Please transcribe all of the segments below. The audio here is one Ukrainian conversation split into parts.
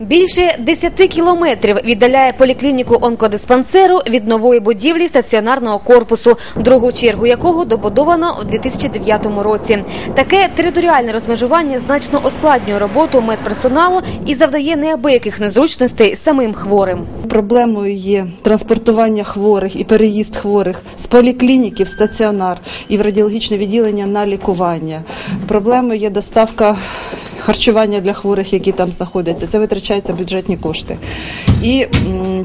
Більше 10 кілометрів віддаляє поліклініку онкодиспансеру від нової будівлі стаціонарного корпусу, другу чергу якого добудовано у 2009 році. Таке територіальне розмежування значно ускладнює роботу медперсоналу і завдає неабияких незручностей самим хворим. Проблемою є транспортування хворих і переїзд хворих з поліклініки в стаціонар і в радіологічне відділення на лікування. Проблемою є доставка харчування для хворих, які там знаходяться. Це витрачаються бюджетні кошти. І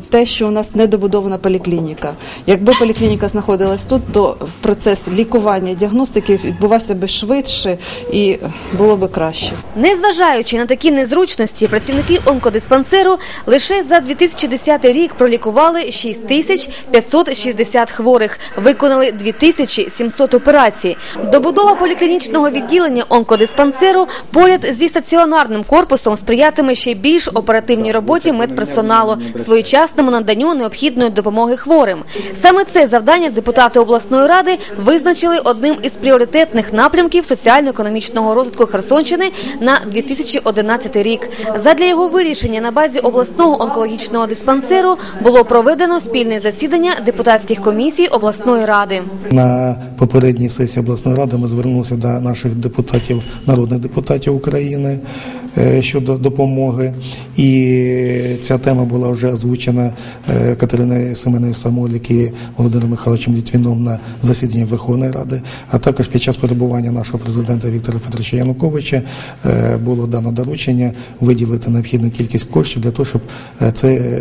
те, що у нас недобудована поліклініка. Якби поліклініка знаходилась тут, то процес лікування, діагностики відбувався би швидше і було би краще. Незважаючи на такі незручності, працівники онкодиспансеру лише за 2010 рік пролікували 6560 хворих, виконали 2700 операцій. Добудова поліклінічного відділення онкодиспансеру поряд зі стаціонарним корпусом сприятиме ще більш оперативній роботі медперсоналу, своєчасному наданню необхідної допомоги хворим. Саме це завдання депутати обласної ради визначили одним із пріоритетних напрямків соціально-економічного розвитку Херсонщини на 2011 рік. Задля його вирішення на базі обласного онкологічного диспансеру було проведено спільне засідання депутатських комісій обласної ради. На попередній сесії обласної ради ми звернулися до наших депутатів, народних депутатів України е, щодо допомоги. І ця тема була вже озвучена е, Катериною Семеною Самолік і Володимиром Михайловичем Літвіном на засіданні Верховної Ради, а також під час перебування нашого президента Віктора Федоровича Януковича е, було дано доручення виділити необхідну кількість коштів для того, щоб це,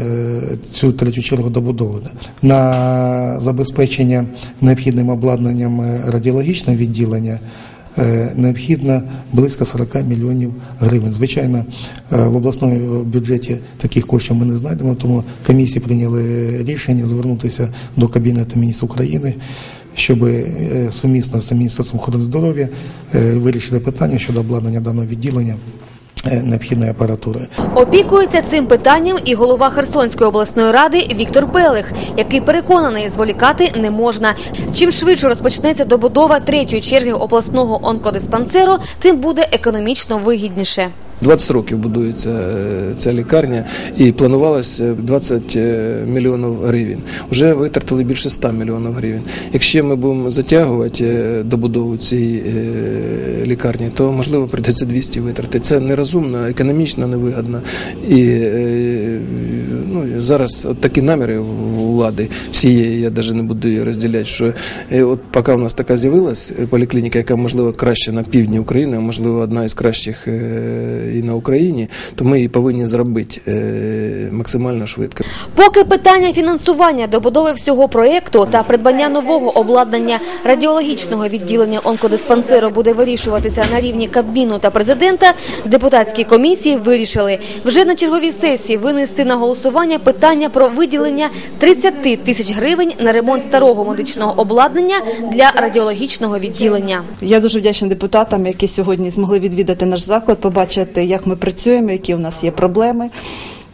цю третю чергу добудовувати. На забезпечення необхідним обладнанням радіологічного відділення необхідно близько 40 мільйонів гривень. Звичайно, е, в обласному бюджеті таких коштів ми не знайдемо, тому комісії прийняли рішення звернутися до Кабінету міністрів України. Щоб е, сумісно з Міністерством охорони здоров'я вирішили питання щодо обладнання даного відділення е, необхідної апаратури. Опікується цим питанням і голова Херсонської обласної ради Віктор Белих, який переконаний, зволікати не можна. Чим швидше розпочнеться добудова третьої черги обласного онкодиспансеру, тим буде економічно вигідніше. 20 років будується е, ця лікарня і планувалося 20 е, мільйонів гривень. Вже витратили більше 100 мільйонів гривень. Якщо ми будемо затягувати е, добудову цієї е, лікарні, то можливо прийдеться 200 витрати. Це нерозумно, економічно невигідно. І е, ну, зараз от такі наміри влади всієї, я навіть не буду її розділяти, що е, от поки у нас така з'явилась е, поліклініка, яка можливо краще на півдні України, а можливо одна із кращих і на Україні, то ми її повинні зробити максимально швидко. Поки питання фінансування добудови всього проєкту та придбання нового обладнання радіологічного відділення онкодиспансеру буде вирішуватися на рівні Кабміну та президента, депутатські комісії вирішили вже на черговій сесії винести на голосування питання про виділення 30 тисяч гривень на ремонт старого медичного обладнання для радіологічного відділення. Я дуже вдячна депутатам, які сьогодні змогли відвідати наш заклад, побачити, як ми працюємо, які у нас є проблеми.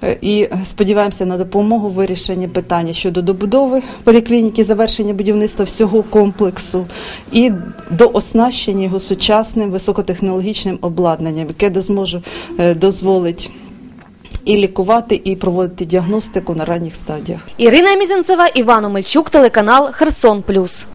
Е, І сподіваємося на допомогу в вирішенні питання щодо добудови поліклініки, завершення будівництва всього комплексу і до оснащення його сучасним високотехнологічним обладнанням, яке дозможе е, дозволить і лікувати, і проводити діагностику на ранніх стадіях. Ірина Мізинцева, Іван Омельчук, телеканал Херсон Плюс.